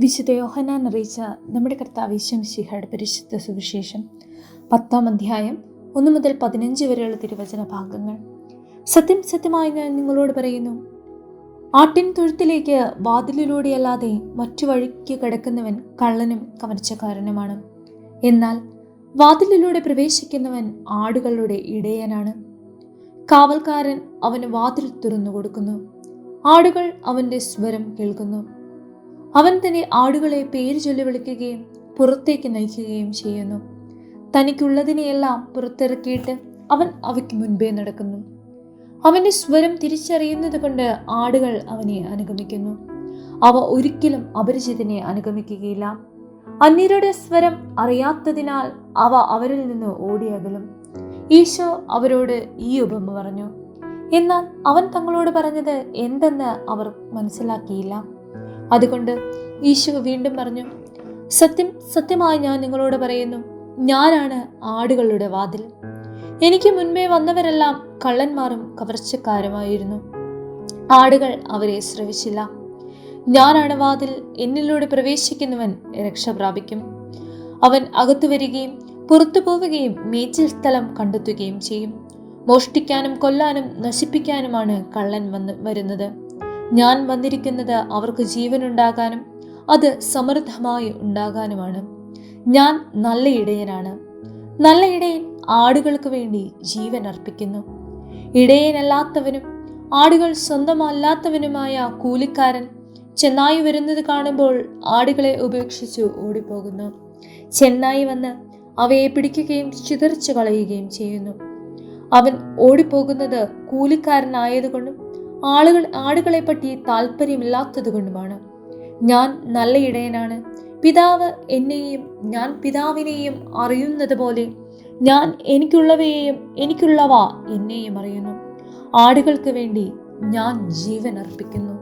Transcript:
വിശുദ്ധ യോഹനാൻ അറിയിച്ച നമ്മുടെ കർത്താവ് ഈശ്വംശിഹയുടെ പരിശുദ്ധ സുവിശേഷം പത്താം അധ്യായം ഒന്ന് മുതൽ പതിനഞ്ച് വരെയുള്ള തിരുവചന ഭാഗങ്ങൾ. സത്യം സത്യമായി ഞാൻ നിങ്ങളോട് പറയുന്നു ആട്ടിൻ തൊഴുത്തിലേക്ക് വാതിലിലൂടെയല്ലാതെ മറ്റു വഴിക്ക് കിടക്കുന്നവൻ കള്ളനും കവർച്ചക്കാരനുമാണ്. എന്നാൽ വാതിലിലൂടെ പ്രവേശിക്കുന്നവൻ ആടുകളുടെ ഇടയനാണ്. കാവൽക്കാരൻ അവന് വാതിൽ തുറന്നു കൊടുക്കുന്നു ആടുകൾ അവന്റെ സ്വരം കേൾക്കുന്നു. അവൻ തന്നെ ആടുകളെ പേര് ചൊല്ലി വിളിക്കുകയും പുറത്തേക്ക് നയിക്കുകയും ചെയ്യുന്നു. തനിക്കുള്ളതിനെയെല്ലാം പുറത്തിറക്കിയിട്ട് അവൻ അവയ്ക്ക് മുൻപേ നടക്കുന്നു. അവന്റെ സ്വരം തിരിച്ചറിയുന്നത് കൊണ്ട് ആടുകൾ അവനെ അനുഗമിക്കുന്നു. അവ ഒരിക്കലും അപരിചിതനെ അനുഗമിക്കുകയില്ല. അന്യരുടെ സ്വരം അറിയാത്തതിനാൽ അവ അവരിൽ നിന്ന് ഓടിയകലും ഈശോ അവരോട് ഈ ഉപമ പറഞ്ഞു. എന്നാൽ അവൻ തങ്ങളോട് പറഞ്ഞത് എന്തെന്ന് അവർ മനസ്സിലാക്കിയില്ല. അതുകൊണ്ട് ഈശോ വീണ്ടും പറഞ്ഞു സത്യം സത്യമായി ഞാൻ നിങ്ങളോട് പറയുന്നു ഞാനാണ് ആടുകളുടെ വാതിൽ. എനിക്ക് മുൻപേ വന്നവരെല്ലാം കള്ളന്മാരും കവർച്ചക്കാരുമായിരുന്നു. ആടുകൾ അവരെ ശ്രവിച്ചില്ല ഞാനാണ് വാതിൽ എന്നിലൂടെ പ്രവേശിക്കുന്നവൻ രക്ഷ പ്രാപിക്കും. അവൻ അകത്തു വരികയും പുറത്തു പോവുകയും മേച്ചിൽ സ്ഥലം കണ്ടെത്തുകയും ചെയ്യും. മോഷ്ടിക്കാനും കൊല്ലാനും നശിപ്പിക്കാനുമാണ് കള്ളൻ വന്ന് വരുന്നത്. ഞാൻ വന്നിരിക്കുന്നത് അവർക്ക് ജീവനുണ്ടാകാനും അത് സമൃദ്ധമായി ഉണ്ടാകാനുമാണ്. ഞാൻ നല്ല ഇടയനാണ്. നല്ല ഇടയൻ ആടുകൾക്ക് വേണ്ടി ജീവൻ അർപ്പിക്കുന്നു. ഇടയനല്ലാത്തവനും ആടുകൾ സ്വന്തമല്ലാത്തവനുമായ കൂലിക്കാരൻ ചെന്നായി വരുന്നത് കാണുമ്പോൾ ആടുകളെ ഉപേക്ഷിച്ചു ഓടിപ്പോകുന്നു. ചെന്നായി വന്ന് അവയെ പിടിക്കുകയും ചിതറിച്ചു കളയുകയും ചെയ്യുന്നു. അവൻ ഓടിപ്പോകുന്നത് കൂലിക്കാരനായതുകൊണ്ടും ആളുകൾ ആടുകളെ പറ്റി താല്പര്യമില്ലാത്തതുകൊണ്ടുമാണ് ഞാൻ നല്ല ഇടയനാണ്. പിതാവ് എന്നെയും ഞാൻ പിതാവിനെയും അറിയുന്നത് പോലെ ഞാൻ എനിക്കുള്ളവയെയും എനിക്കുള്ളവ എന്നെയും അറിയുന്നു. ആടുകൾക്ക് വേണ്ടി ഞാൻ ജീവൻ അർപ്പിക്കുന്നു